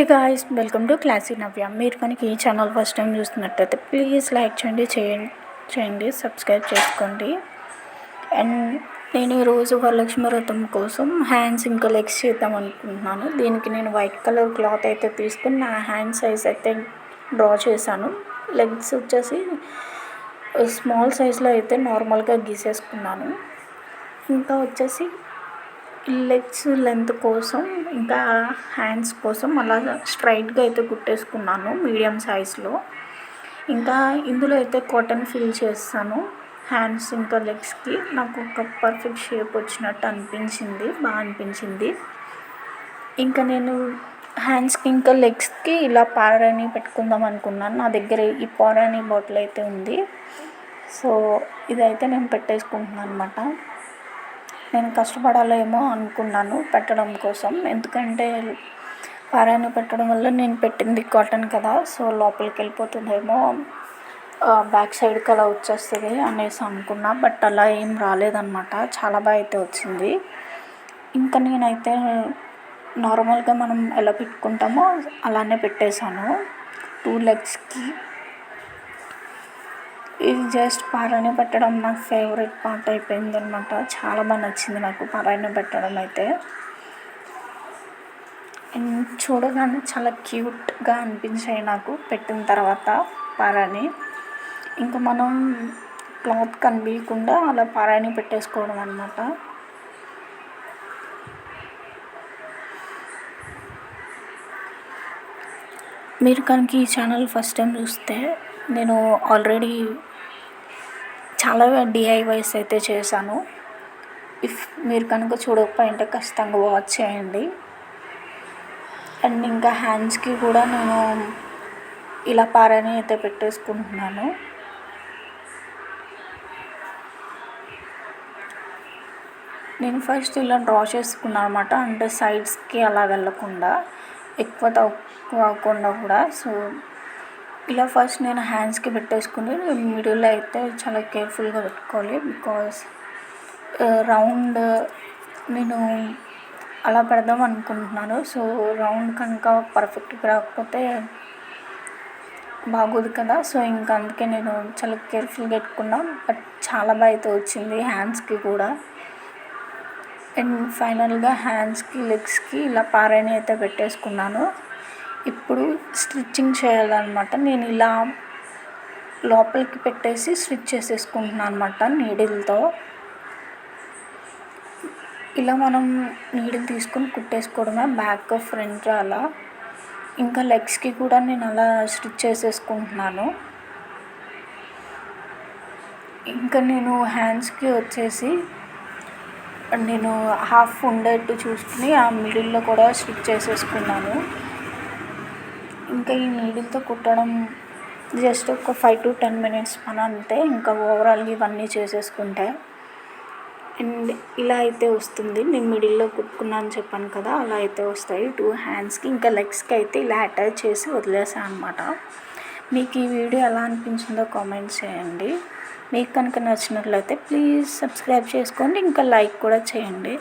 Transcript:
Hey guys welcome to classy Navya మీరు కనుక ఈ ఛానల్ ఫస్ట్ టైం చూస్తున్నట్టయితే ప్లీజ్ లైక్ చేయండి చేయండి చేయండి సబ్స్క్రైబ్ చేసుకోండి. అండ్ నేను ఈరోజు వరలక్ష్మి వ్రతం కోసం హ్యాండ్స్ ఇంకా లెగ్స్ చేద్దాం అనుకుంటున్నాను. దీనికి నేను వైట్ కలర్ క్లాత్ అయితే తీసుకుని నా హ్యాండ్ సైజ్ అయితే డ్రా చేశాను. లెగ్స్ వచ్చేసి స్మాల్ సైజ్లో అయితే నార్మల్గా గీసేసుకున్నాను. ఇంకా వచ్చేసి లెగ్స్ లెంత్ కోసం ఇంకా హ్యాండ్స్ కోసం అలా స్ట్రైట్గా అయితే కుట్టేసుకున్నాను మీడియం సైజ్లో. ఇంకా ఇందులో అయితే కాటన్ ఫిల్ చేస్తాను హ్యాండ్స్ ఇంకా లెగ్స్కి. నాకు ఒక పర్ఫెక్ట్ షేప్ వచ్చినట్టు అనిపించింది బాగా అనిపించింది. ఇంకా నేను హ్యాండ్స్కి ఇంకా లెగ్స్కి ఇలా పారాని పెట్టుకుందాం అనుకున్నాను. నా దగ్గర ఈ పారాని బాటిల్ అయితే ఉంది. సో ఇదైతే నేను పెట్టేసుకుంటున్నాను అనమాట నేను కష్టపడాలేమో అనుకున్నాను పెట్టడం కోసం. ఎందుకంటే పారాని పెట్టడం వల్ల నేను పెట్టింది కాటన్ కదా సో లోపలికి వెళ్ళిపోతుందేమో బ్యాక్ సైడ్కి అలా వచ్చేస్తుంది అనేసి అనుకున్నా. బట్ అలా ఏం రాలేదన్నమాట. చాలా బాగా అయితే వచ్చింది. ఇంకా నేనైతే నార్మల్గా మనం ఎలా పెట్టుకుంటామో అలానే పెట్టేశాను. టూ లెగ్స్కి ఇది జస్ట్ పారాయణ పెట్టడం నాకు ఫేవరెట్ పార్ట్ అయిపోయింది అనమాట చాలా బాగా నచ్చింది నాకు పారాయణ పెట్టడం అయితే. అండ్ చూడగానే చాలా క్యూట్గా అనిపించాయి నాకు పెట్టిన తర్వాత పారాని ఇంకా మనం క్లాత్ కనిపించకుండా అలా పారాయణ పెట్టేసుకోవడం అనమాట మీరు కనుక ఈ ఛానల్ ఫస్ట్ టైం చూస్తే నేను ఆల్రెడీ చాలా డిఐవైస్ అయితే చేశాను. ఇఫ్ మీరు కనుక చూడకపోయింటే ఖచ్చితంగా వాచ్ చేయండి. అండ్ ఇంకా హ్యాండ్స్కి కూడా నేను ఇలా పారని అయితే పెట్టేసుకుంటున్నాను. నేను ఫస్ట్ ఇలా డ్రా చేసుకున్నాను అనమాట అంటే సైడ్స్కి అలా వెళ్ళకుండా ఎక్కువ తక్కువ అవ్వకుండా కూడా. సో ఇలా ఫస్ట్ నేను హ్యాండ్స్కి పెట్టేసుకుని మిడిల్లో అయితే చాలా కేర్ఫుల్గా పెట్టుకోవాలి బికాస్ రౌండ్ నేను అలా పెడదాం అనుకుంటున్నాను. సో రౌండ్ కనుక పర్ఫెక్ట్గా రాకపోతే బాగోదు కదా. సో ఇంకా అందుకే నేను చాలా కేర్ఫుల్గా పెట్టుకున్నా. బట్ చాలా బాగా అయితే వచ్చింది హ్యాండ్స్కి కూడా. అండ్ ఫైనల్గా హ్యాండ్స్కి లెగ్స్కి ఇలా పారాని అయితే పెట్టేసుకున్నాను. ఇప్పుడు స్టిచ్చింగ్ చేయాలన్నమాట. నేను ఇలా లోపలికి పెట్టేసి స్టిచ్ చేసేసుకుంటున్నాను అనమాట నీడిల్తో. ఇలా మనం నీడిల్ తీసుకొని కుట్టేసుకోవడమే బ్యాక్ ఫ్రంట్ అలా. ఇంకా లెగ్స్కి కూడా నేను అలా స్టిచ్ చేసేసుకుంటున్నాను. ఇంకా నేను హ్యాండ్స్కి వచ్చేసి నేను హాఫ్ ఉండేట్టు చూసుకుని ఆ మిడిల్లో కూడా స్టిచ్ చేసేసుకున్నాను. ఇంకా ఈ నీడిల్తో కుట్టడం జస్ట్ ఒక ఫైవ్ టు టెన్ మినిట్స్ పని అంతే. ఇంకా ఓవరాల్ ఇవన్నీ చేసేసుకుంటే. అండ్ ఇలా అయితే వస్తుంది. నేను మిడిల్లో కుట్టుకున్నాను చెప్పాను కదా అలా అయితే వస్తాయి. టూ హ్యాండ్స్కి ఇంకా లెగ్స్కి అయితే ఇలా అటాచ్ చేసి వదిలేసాను అనమాట మీకు ఈ వీడియో ఎలా అనిపించిందో కామెంట్ చేయండి. మీకు కనుక నచ్చినట్లయితే ప్లీజ్ సబ్స్క్రైబ్ చేసుకోండి. ఇంకా లైక్ కూడా చేయండి.